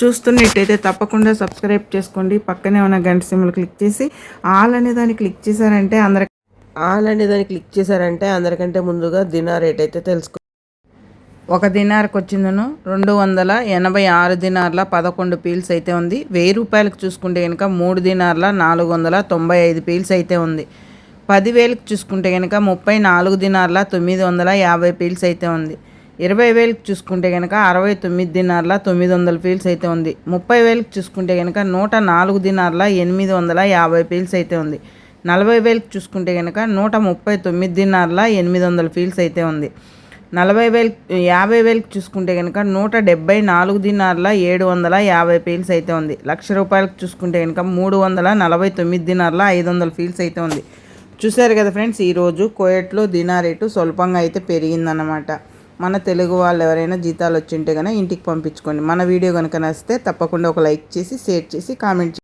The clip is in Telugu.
చూస్తున్నట్టయితే తప్పకుండా సబ్స్క్రైబ్ చేసుకోండి. పక్కనే ఉన్న గంట సింబల్ క్లిక్ చేసి ఆల్ అనే దాన్ని క్లిక్ చేశారంటే అందరి ఆల్ అనే దాన్ని క్లిక్ చేశారంటే అందరికంటే ముందుగా దినా రేట్ అయితే తెలుసుకో ఒక దినార్కి వచ్చిందను. రెండు వందల ఎనభై ఆరు దినార్ల పదకొండు పీల్స్ అయితే ఉంది. వెయ్యి రూపాయలకు చూసుకుంటే కనుక మూడు దినార్ల నాలుగు వందల తొంభై ఐదు పీల్స్ అయితే ఉంది. పదివేలకు చూసుకుంటే కనుక ముప్పై నాలుగు దినార్ల తొమ్మిది వందల యాభై పీల్స్ అయితే ఉంది. ఇరవై వేలకు చూసుకుంటే కనుక అరవై తొమ్మిది దినార్ల తొమ్మిది వందల పీల్స్ అయితే ఉంది. ముప్పై వేలకు చూసుకుంటే కనుక నూట నాలుగు దినార్ల ఎనిమిది వందల యాభై పీల్స్ అయితే ఉంది. నలభై వేలకు చూసుకుంటే కనుక నూట ముప్పై తొమ్మిది దినార్ల ఎనిమిది వందల పీల్స్ అయితే ఉంది. నలభై వేలు యాభై వేలకు చూసుకుంటే కనుక నూట డెబ్బై నాలుగు దినార్ల ఏడు వందల యాభై పీల్స్ అయితే ఉంది. లక్ష రూపాయలకు చూసుకుంటే కనుక మూడు వందల నలభై తొమ్మిది దినార్ల ఐదు వందల ఫీల్స్ అయితే ఉంది. చూశారు కదా ఫ్రెండ్స్ ఈరోజు కోయట్లో దినా రేటు స్వల్పంగా అయితే పెరిగిందన్నమాట. మన తెలుగు వాళ్ళు ఎవరైనా జీతాలు వచ్చింటే కనుక ఇంటికి పంపించుకోండి. మన వీడియో కనుక నచ్చితే తప్పకుండా ఒక లైక్ చేసి షేర్ చేసి కామెంట్